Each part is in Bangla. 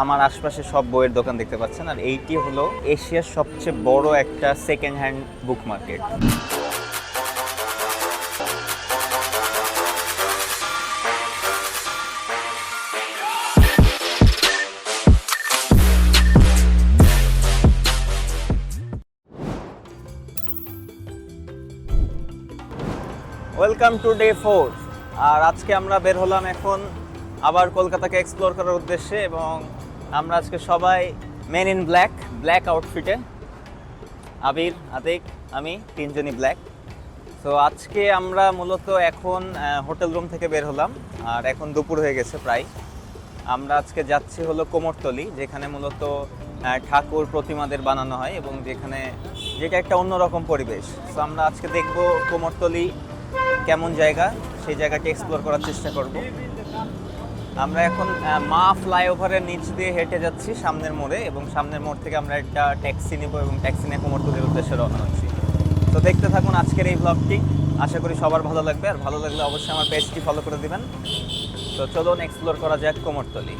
আমার আশপাশে সব বইয়ের দোকান দেখতে পাচ্ছেন, আর এইটি হলো এশিয়ার সবচেয়ে বড় একটা second hand book market welcome to day four আর আজকে আমরা বের হলাম এখন আবার কলকাতাকে এক্সপ্লোর করার উদ্দেশ্যে এবং আমরা আজকে সবাই মেন ইন ব্ল্যাক ব্ল্যাক আউটফিটে আবির, আতিক, আমি, তিনজনই ব্ল্যাক তো আজকে আমরা মূলত এখন হোটেল রুম থেকে বের হলাম। আর এখন দুপুর হয়ে গেছে প্রায়। আমরা আজকে যাচ্ছি হলো কোমরতলি, যেখানে মূলত ঠাকুর প্রতিমাদের বানানো হয় এবং যেখানে যেটা একটা অন্যরকম পরিবেশ। তো আমরা আজকে দেখব কোমরতলি কেমন জায়গা, সেই জায়গাটি এক্সপ্লোর করার চেষ্টা করব। আমরা এখন মা ফ্লাইওভারের নিচ দিয়ে হেঁটে যাচ্ছি সামনের মোড়ে এবং সামনের মোড় থেকে আমরা একটা ট্যাক্সি নেব এবং ট্যাক্সি নিয়ে কোমরতলির উদ্দেশ্যে রওনা হচ্ছি। তো দেখতে থাকুন আজকের এই ব্লগটি আশা করি সবার ভালো লাগবে। আর ভালো লাগলে অবশ্যই আমার পেজটি ফলো করে দিবেন। তো চলুন এক্সপ্লোর করা যাক কোমরতলি।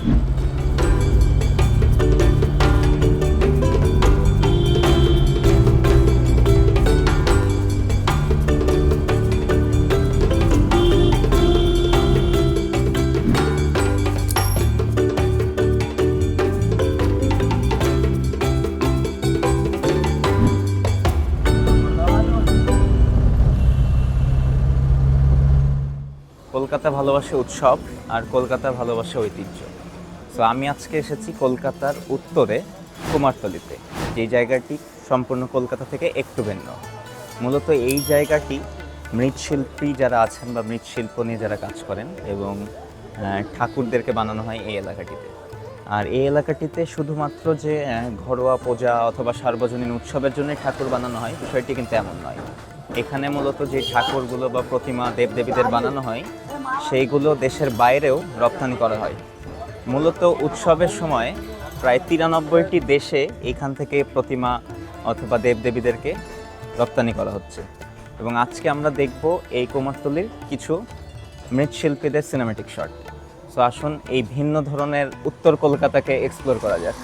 কলকাতা ভালোবাসে উৎসব আর কলকাতা ভালোবাসে ঐতিহ্য। তো আমি আজকে এসেছি কলকাতার উত্তরে, কুমারতলিতে। যে জায়গাটি সম্পূর্ণ কলকাতা থেকে একটু ভিন্ন। মূলত এই জায়গাটি মৃৎশিল্পী যারা আছেন বা মৃৎশিল্প নিয়ে যারা কাজ করেন এবং ঠাকুরদেরকে বানানো হয় এই এলাকাটিতে। আর এই এলাকাটিতে শুধুমাত্র যে ঘরোয়া পূজা অথবা সার্বজনীন উৎসবের জন্য ঠাকুর বানানো হয়, বিষয়টি কিন্তু এমন নয়। এখানে মূলত যে ঠাকুরগুলো বা প্রতিমা দেবদেবীদের বানানো হয় সেইগুলো দেশের বাইরেও রপ্তানি করা হয়। মূলত উৎসবের সময় প্রায় তিরানব্বইটি দেশে এখান থেকে প্রতিমা অথবা দেবদেবীদেরকে রপ্তানি করা হচ্ছে। এবং আজকে আমরা দেখব এই কুমারতলির কিছু মৃৎশিল্পীদের সিনেমেটিক শট সো আসুন এই ভিন্ন ধরনের উত্তর কলকাতাকে এক্সপ্লোর করা যাক।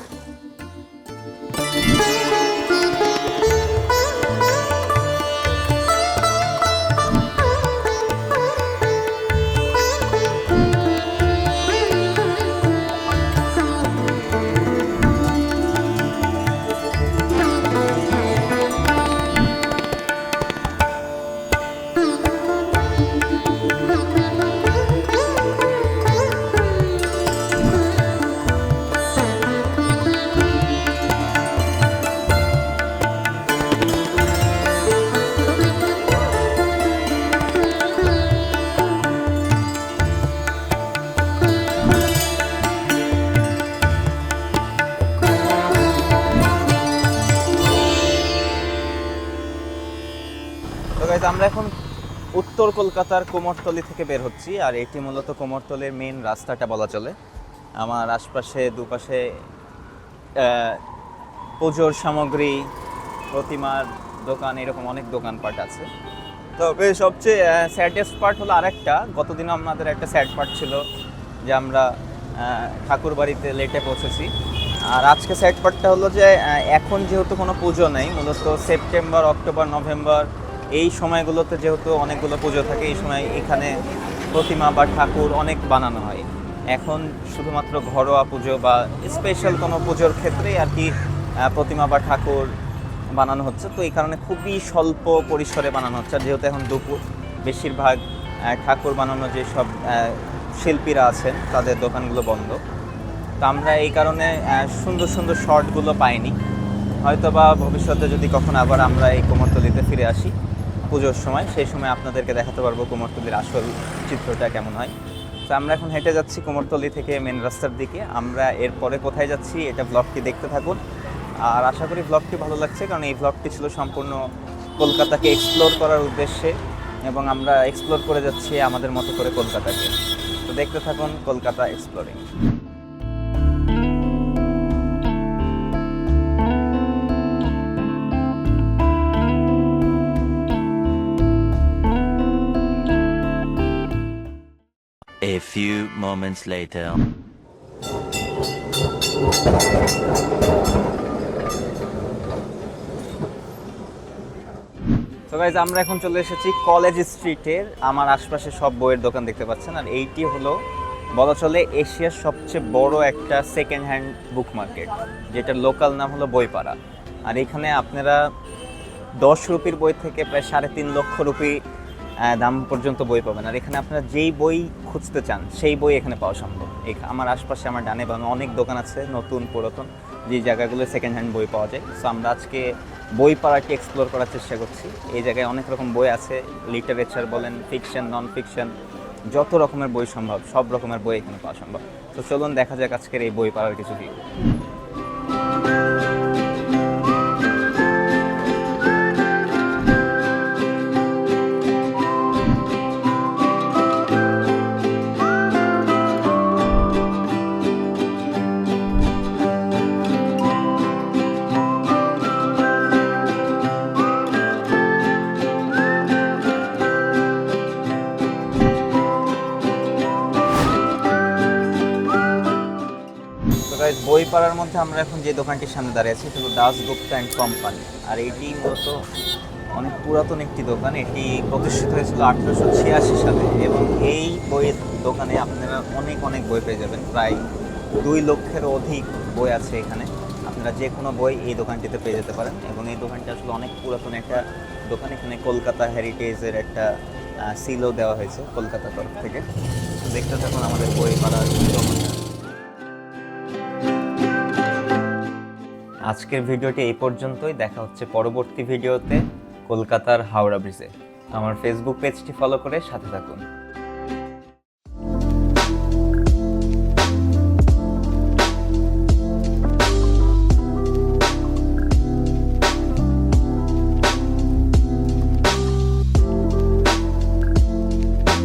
তো আমরা এখন উত্তর কলকাতার কোমরতলি থেকে বের হচ্ছি, আর এটি মূলত কোমরতলির মেন রাস্তাটা বলা চলে। আমার আশপাশে দুপাশে পুজোর সামগ্রী, প্রতিমার দোকান, এরকম অনেক দোকানপাট আছে। তবে সবচেয়ে স্যাডেস্ট পার্ট হলো আরেকটা। গতদিন আমাদের একটা স্যাড পার্ট ছিল যে আমরা ঠাকুর বাড়িতে লেটে পৌঁছেছি। আর আজকে স্যাড পার্টটা হলো যে এখন যেহেতু কোনো পুজো নেই, মূলত সেপ্টেম্বর অক্টোবর নভেম্বর এই সময়গুলোতে যেহেতু অনেকগুলো পুজো থাকে, এই সময় এখানে প্রতিমা বা ঠাকুর অনেক বানানো হয়। এখন শুধুমাত্র ঘরোয়া পুজো বা স্পেশাল কোনো পুজোর ক্ষেত্রেই আর কি প্রতিমা বা ঠাকুর বানানো হচ্ছে। তো এই কারণে খুবই স্বল্প পরিসরে বানানো হচ্ছে। আর যেহেতু এখন দুপুর, বেশিরভাগ ঠাকুর বানানো যেসব শিল্পীরা আছেন, তাদের দোকানগুলো বন্ধ। তো আমরা এই কারণে সুন্দর সুন্দর শর্টগুলো পাইনি। হয়তো বা ভবিষ্যতে যদি কখন আবার আমরা এই কোমরতলিতে ফিরে আসি। পুজোর সময়, সেই সময় আপনাদেরকে দেখাতে পারব কোমরতলির আসল চিত্রটা কেমন হয়। তো আমরা এখন হেঁটে যাচ্ছি কোমরতলি থেকে মেন রাস্তার দিকে। আমরা এরপরে কোথায় যাচ্ছি, এটা ব্লগটি দেখতে থাকুন। আর আশা করি ব্লগটি ভালো লাগছে, কারণ এই ব্লগটি ছিল সম্পূর্ণ কলকাতাকে এক্সপ্লোর করার উদ্দেশ্যে এবং আমরা এক্সপ্লোর করে যাচ্ছি আমাদের মতো করে কলকাতাকে। তো দেখতে থাকুন Kolkata exploring A few moments later. তো গাইজ আমরা এখন চলে এসেছি কলেজ স্ট্রিটের, আমার আশপাশে সব বইয়ের দোকান দেখতে পাচ্ছেন, আর এইটি হলো বলা চলে এশিয়ার সবচেয়ে বড় একটা সেকেন্ড হ্যান্ড বুক মার্কেট যেটার লোকাল নাম হলো বইপাড়া আর এখানে আপনারা দশ রুপির বই থেকে প্রায় সাড়ে তিন লক্ষ রুপি দাম পর্যন্ত বই পাবেন। আর এখানে আপনারা যেই বই খুঁজতে চান, সেই বই এখানে পাওয়া সম্ভব। আমার আশপাশে, আমার ডানে বামে অনেক দোকান আছে, নতুন, পুরাতন, যে জায়গাগুলো সেকেন্ড হ্যান্ড বই পাওয়া যায়। সো আমরা আজকে বই পাড়াটি এক্সপ্লোর করার চেষ্টা করছি। এই জায়গায় অনেক রকম বই আছে লিটারেচার বলেন ফিকশন নন ফিকশন যত রকমের বই সম্ভব, সব রকমের বই এখানে পাওয়া সম্ভব। তো চলুন দেখা যাক আজকের এই বই পাড়ার কিছু ভিউ পাড়ার মধ্যে আমরা এখন যে দোকানটির সামনে দাঁড়িয়ে আছি সেটা হলো দাসগুপ্তা অ্যান্ড কোম্পানি। আর এটি মূলত অনেক পুরাতন একটি দোকান। এটি প্রতিষ্ঠিত হয়েছিল আঠেরোশো ছিয়াশি সালে এবং এই বইয়ের দোকানে আপনারা অনেক অনেক বই পেয়ে যাবেন। প্রায় দুই লক্ষেরও অধিক বই আছে এখানে। আপনারা যে কোনো বই এই দোকানটিতে পেয়ে যেতে পারেন এবং এই দোকানটি আসলে অনেক পুরাতন একটা দোকান। এখানে কলকাতা হেরিটেজের একটা সিলও দেওয়া হয়েছে কলকাতা তরফ থেকে। দেখতে থাকুন আমাদের বই পাড়ার আজকের ভিডিওটি এই পর্যন্তই। দেখা হচ্ছে পরবর্তী ভিডিওতে। কলকাতার হাওড়া ব্রিজে। আমার ফেসবুক পেজটি ফলো করে সাথে থাকুন।